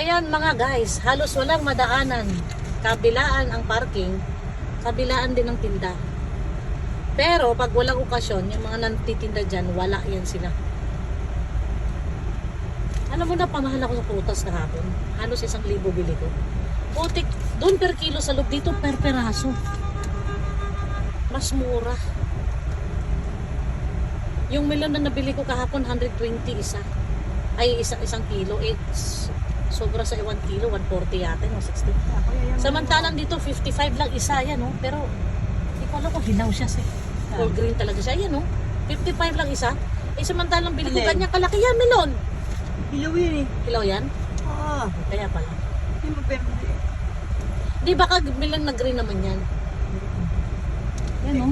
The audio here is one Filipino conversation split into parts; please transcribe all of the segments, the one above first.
Ayan mga guys, halos walang madaanan. Kabilaan ang parking, kabilaan din ang tinda. Pero pag walang okasyon, yung mga nantitinda dyan, wala yan sila. Alam mo na, pamahal ako sa prutas kahapon. Halos isang libo bili ko. Putik, doon per kilo sa loob, dito per peraso. Mas mura. Yung melon na nabili ko kahapon, 120 isa. Ay, isa, isang kilo. It's sobra sa 1 kilo, 140 yata, no, 60. Samantalang dito, 55 lang isa yan, no? Pero, hindi ko alam kung hilaw siya. Sa, full green talaga siya. Yan, no? 55 lang isa. Eh, samantalang bili ko kanya kalaki yan, melon. Hilaw yun eh. Hilaw yan? Ah, Kaya pala. hindi mo pwede. Di baka melon na green naman yan. Yan, no?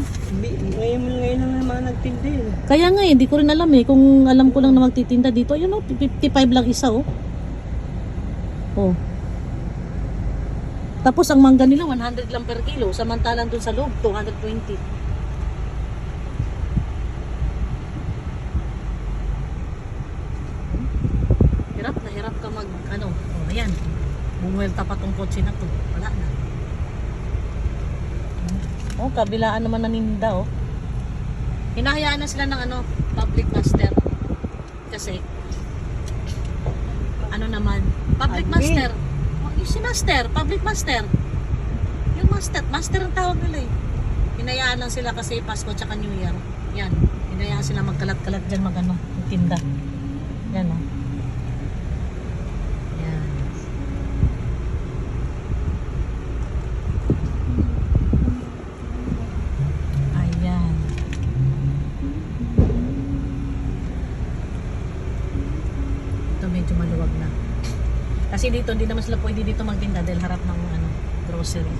Ngayon mo ngayon lang naman nagtindi eh. Kaya nga, eh, hindi ko rin alam eh. Kung alam ko lang na magtitinda dito, yun, no? 55 lang isa, oh. Oh. Tapos ang mangga nila 100 lang per kilo, samantalang dun sa loob 220. Hirap na hirap ka mag ano, oh ayan. Bumuelta pa tong kotse na to. Wala na. Oh, kabilaan naman na ninda oh. Hinahayaan na sila ng ano, public master. Kasi ano naman, public Admin. master. Oh, yung si master, public master. Yung master, master ang tawag nila eh. Hinayaan lang sila kasi Pasko tsaka New Year. Yan. Hinayaan sila magkalat-kalat dyan mag ano, tinda. Yan oh. Yan. Ayan. Ito medyo maluwag na. Kasi dito, hindi naman sila pwede dito magtinda dahil harap ng ano, grocery.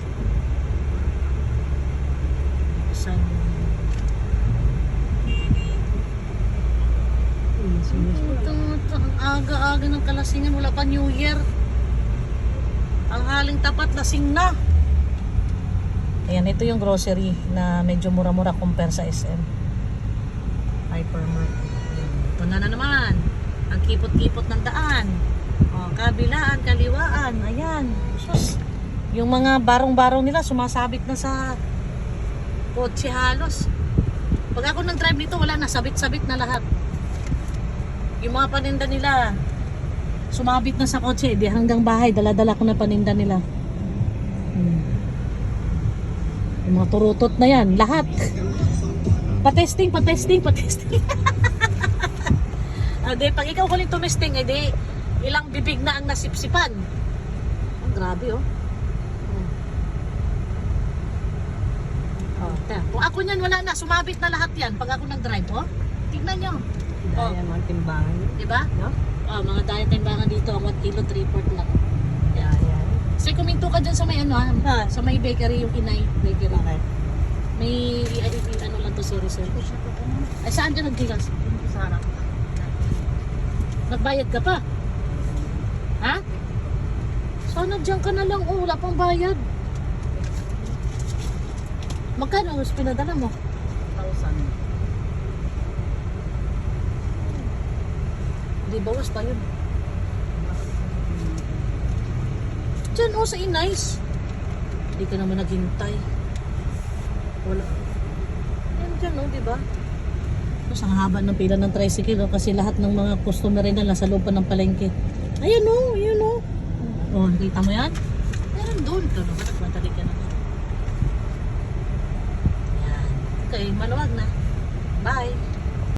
San... Aga-aga ng kalasingan, wala pa New Year. Ang haling tapat, lasing na. Ayan, ito yung grocery na medyo mura-mura compare sa SM. Hypermart. Ito na na naman. Ang kipot-kipot ng daan. Kabilaan, kaliwaan. Ayan. Sus. Yung mga barong-barong nila sumasabit na sa kotse halos. Pag ako nag-drive dito, wala na. Sabit-sabit na lahat. Yung mga paninda nila, sumabit na sa kotse. Di hanggang bahay, dala-dala ko na paninda nila. Hmm. Yung mga turutot na yan, lahat. Patesting, patesting, patesting. ah, di, pag ikaw huling tumesting, eh di, ilang bibig na ang nasipsipan. Ang grabe, oh. Oh, oh ta. Kung ako niyan, wala na. Sumabit na lahat yan pag ako nag-drive, oh. Tignan nyo. Oh. Dahil mga timbangan. Di ba? No? Oh, mga dahil timbangan dito, ang 1 kilo, 3 port lang. Kaya yan. Kasi kuminto ka dyan sa may ano, ha? Ah. sa may bakery, yung Inay bakery. Okay. May ay, ay, ano lang to si Rizal. Ay saan dyan nagdilas? Sa harap. Nagbayad ka pa? Ha? Sana dyan ka na lang. Oh, wala pang bayad. Magkano mas pinadala mo? 1,000. Di bawas pa yun. Dyan oh, sa Inays. Hindi ka naman naghintay. Wala. Yan dyan oh, di ba? Tapos ang haba ng pila ng tricycle oh, kasi lahat ng mga customer rin nasa loob pa ng palengke. Ayan oh, ayan oh. Oh, nakita mo yan? Meron doon. Ito naman, nagmadali ka na. Yan. Okay, maluwag na. Bye.